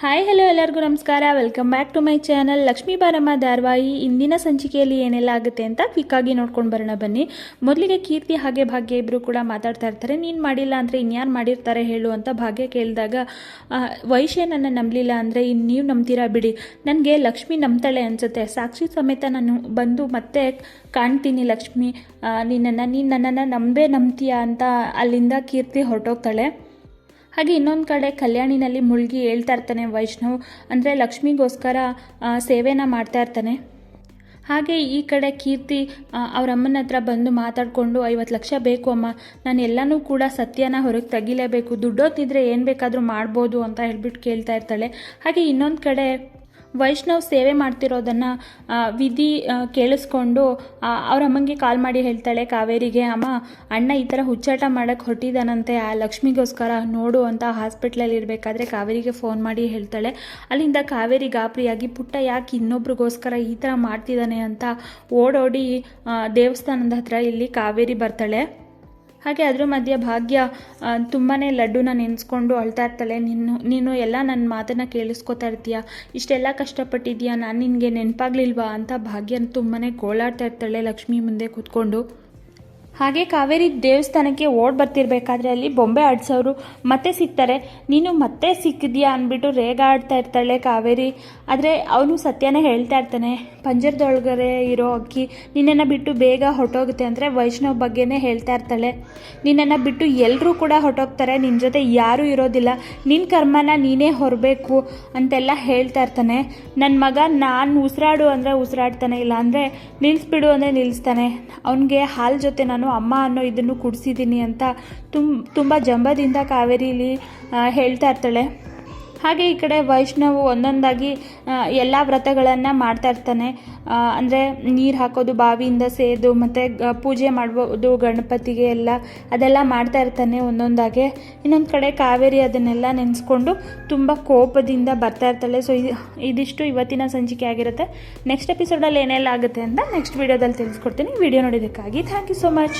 Hi hello ಎಲ್ಲರಿಗೂ ನಮಸ್ಕಾರ. Welcome back to my channel Lakshmi Baaramma ಧಾರವಾಹಿ. ಇಂದಿನ ಸಂಚಿಕೆಯಲ್ಲಿ ಏನೆಲ್ಲ ಆಗುತ್ತೆ ಅಂತ ಕ್ವಿಕ್ಕಾಗಿ ನೋಡ್ಕೊಂಡು ಬರೋಣ ಬನ್ನಿ. ಮೊದಲಿಗೆ ಕೀರ್ತಿ ಹಾಗೆ ಭಾಗ್ಯ ಇಬ್ಬರು ಕೂಡ ಮಾತಾಡ್ತಾ ಇರ್ತಾರೆ. ನೀನು ಮಾಡಿಲ್ಲ ಅಂದರೆ ಇನ್ಯಾರು ಮಾಡಿರ್ತಾರೆ ಹೇಳು ಅಂತ ಭಾಗ್ಯ ಕೇಳಿದಾಗ ವೈಶ್ಯ ನನ್ನ ನಂಬಲಿಲ್ಲ ಅಂದರೆ ಇನ್ನು ನೀವು ನಂಬ್ತೀರಾ ಬಿಡಿ. ನನಗೆ ಲಕ್ಷ್ಮಿ ನಂಬ್ತಾಳೆ ಅನಿಸುತ್ತೆ. ಸಾಕ್ಷಿ ಸಮೇತ ನಾನು ಬಂದು ಮತ್ತೆ ಕಾಣ್ತೀನಿ ಲಕ್ಷ್ಮಿ. ನಿನ್ನನ್ನು, ನೀನು ನನ್ನನ್ನು ನಂಬೇ ನಂಬ್ತೀಯಾ ಅಂತ ಅಲ್ಲಿಂದ ಕೀರ್ತಿ ಹೊರಟೋಗ್ತಾಳೆ. ಹಾಗೆ ಇನ್ನೊಂದು ಕಡೆ ಕಲ್ಯಾಣಿನಲ್ಲಿ ಮುಳುಗಿ ಹೇಳ್ತಾ ಇರ್ತಾನೆ ವೈಷ್ಣವ್. ಅಂದರೆ ಲಕ್ಷ್ಮಿಗೋಸ್ಕರ ಸೇವೆನ ಮಾಡ್ತಾ ಇರ್ತಾನೆ. ಹಾಗೆ ಈ ಕಡೆ ಕೀರ್ತಿ ಅವರ ಅವ್ರ ಅಮ್ಮನ ಹತ್ರ ಬಂದು ಮಾತಾಡಿಕೊಂಡು, ಐವತ್ತು ಲಕ್ಷ ಬೇಕು ಅಮ್ಮ. ನಾನು ಎಲ್ಲನೂ ಕೂಡ ಸತ್ಯನ ಹೊರಗೆ ತೆಗಿಲೇಬೇಕು. ದುಡ್ಡೋತಿದ್ರೆ ಏನು ಬೇಕಾದರೂ ಮಾಡ್ಬೋದು ಅಂತ ಹೇಳ್ಬಿಟ್ಟು ಕೇಳ್ತಾ ಇರ್ತಾಳೆ. ಹಾಗೆ ಇನ್ನೊಂದು ಕಡೆ ವೈಷ್ಣವ್ ಸೇವೆ ಮಾಡ್ತಿರೋದನ್ನು ವಿಧಿ ಕೇಳಿಸ್ಕೊಂಡು ಅವ್ರ ಅಮ್ಮಂಗೆ ಕಾಲ್ ಮಾಡಿ ಹೇಳ್ತಾಳೆ, ಕಾವೇರಿಗೆ ಅಮ್ಮ, ಅಣ್ಣ ಈ ಥರ ಹುಚ್ಚಾಟ ಮಾಡೋಕ್ಕೆ ಹೊರಟಿದ್ದಾನಂತೆ ಆ ಲಕ್ಷ್ಮಿಗೋಸ್ಕರ ನೋಡು ಅಂತ ಹಾಸ್ಪಿಟ್ಲಲ್ಲಿ ಇರಬೇಕಾದ್ರೆ ಕಾವೇರಿಗೆ ಫೋನ್ ಮಾಡಿ ಹೇಳ್ತಾಳೆ. ಅಲ್ಲಿಂದ ಕಾವೇರಿ ಗಾಬರಿಯಾಗಿ, ಪುಟ್ಟ, ಯಾಕೆ ಇನ್ನೊಬ್ರಿಗೋಸ್ಕರ ಈ ಥರ ಮಾಡ್ತಿದ್ದಾನೆ ಅಂತ ಓಡೋಡಿ ದೇವಸ್ಥಾನದ ಹತ್ರ ಇಲ್ಲಿ ಕಾವೇರಿ ಬರ್ತಾಳೆ. ಹಾಗೆ ಅದ್ರ ಮಧ್ಯೆ ಭಾಗ್ಯ ತುಂಬಾ ಲಡ್ಡುನ ನೆನೆಸ್ಕೊಂಡು ಅಳ್ತಾ ಇರ್ತಾಳೆ. ನೀನು ನೀನು ಎಲ್ಲ ನನ್ನ ಮಾತನ್ನು ಕೇಳಿಸ್ಕೊತಾ ಇರ್ತೀಯ? ಇಷ್ಟೆಲ್ಲ ಕಷ್ಟಪಟ್ಟಿದ್ಯಾ ನಾನು ನಿನಗೆ ನೆನಪಾಗ್ಲಿಲ್ವಾ? ಅಂತ ಭಾಗ್ಯನ ತುಂಬಾ ಗೋಳಾಡ್ತಾ ಇರ್ತಾಳೆ ಲಕ್ಷ್ಮಿ ಮುಂದೆ ಕೂತ್ಕೊಂಡು. ಹಾಗೆ ಕಾವೇರಿ ದೇವಸ್ಥಾನಕ್ಕೆ ಓಡ್ ಬರ್ತಿರ್ಬೇಕಾದ್ರೆ ಅಲ್ಲಿ ಬೊಂಬೆ ಆಡ್ಸೋರು ಮತ್ತೆ ಸಿಗ್ತಾರೆ. ನೀನು ಮತ್ತೆ ಸಿಕ್ಕಿದ್ಯಾ ಅಂದ್ಬಿಟ್ಟು ರೇಗ ಆಡ್ತಾ ಇರ್ತಾಳೆ ಕಾವೇರಿ. ಆದರೆ ಅವನು ಸತ್ಯನೇ ಹೇಳ್ತಾ ಇರ್ತಾನೆ, ಪಂಜರದೊಳಗಡೆ ಇರೋ ಅಕ್ಕಿ ನಿನ್ನನ್ನು ಬಿಟ್ಟು ಬೇಗ ಹೊರಟೋಗುತ್ತೆ ಅಂದರೆ ವೈಷ್ಣವ್ ಬಗ್ಗೆನೇ ಹೇಳ್ತಾ ಇರ್ತಾಳೆ. ನಿನ್ನನ್ನು ಬಿಟ್ಟು ಎಲ್ಲರೂ ಕೂಡ ಹೊರಟೋಗ್ತಾರೆ ನಿನ್ನ ಜೊತೆ ಯಾರೂ ಇರೋದಿಲ್ಲ. ನಿನ್ನ ಕರ್ಮನ ನೀನೇ ಹೊರಬೇಕು ಅಂತೆಲ್ಲ ಹೇಳ್ತಾ ಇರ್ತಾನೆ. ನನ್ನ ಮಗ ನಾನು ಉಸಿರಾಡು ಅಂದರೆ ಉಸಿರಾಡ್ತಾನೆ ಇಲ್ಲ ಅಂದರೆ ನಿಲ್ಲಿಸ್ಬಿಡು ಅಂದರೆ ನಿಲ್ಲಿಸ್ತಾನೆ ಅವನಿಗೆ ಹಾಲು ಜೊತೆ ನಾನು ಅಮ್ಮ ಅನ್ನೋ ಇದನ್ನು ಕುಡಿಸಿದ್ದೀನಿ ಅಂತ ತುಂಬ ತುಂಬ ಜಂಬದಿಂದ ಕಾವೇರಿಲಿ ಹೇಳ್ತಾ ಇರ್ತಾಳೆ. ಹಾಗೆ ಈ ಕಡೆ ವೈಷ್ಣವು ಒಂದೊಂದಾಗಿ ಎಲ್ಲ ವ್ರತಗಳನ್ನು ಮಾಡ್ತಾ ಇರ್ತಾನೆ. ಅಂದರೆ ನೀರು ಹಾಕೋದು, ಬಾವಿಯಿಂದ ಸೇದು, ಮತ್ತು ಪೂಜೆ ಮಾಡ್ಬೋದು ಗಣಪತಿಗೆ ಎಲ್ಲ. ಅದೆಲ್ಲ ಮಾಡ್ತಾ ಇರ್ತಾನೆ ಒಂದೊಂದಾಗೆ. ಇನ್ನೊಂದು ಕಡೆ ಕಾವೇರಿ ಅದನ್ನೆಲ್ಲ ನೆನೆಸ್ಕೊಂಡು ತುಂಬ ಕೋಪದಿಂದ ಬರ್ತಾ ಇರ್ತಾಳೆ. ಸೊ ಇದು ಇದಿಷ್ಟು ಇವತ್ತಿನ ಸಂಚಿಕೆ ಆಗಿರುತ್ತೆ. ನೆಕ್ಸ್ಟ್ ಎಪಿಸೋಡಲ್ಲಿ ಏನೆಲ್ಲ ಆಗುತ್ತೆ ಅಂತ ನೆಕ್ಸ್ಟ್ ವೀಡಿಯೋದಲ್ಲಿ ತಿಳಿಸ್ಕೊಡ್ತೀನಿ. ವಿಡಿಯೋ ನೋಡಿದ್ದಕ್ಕಾಗಿ ಥ್ಯಾಂಕ್ ಯು ಸೊ ಮಚ್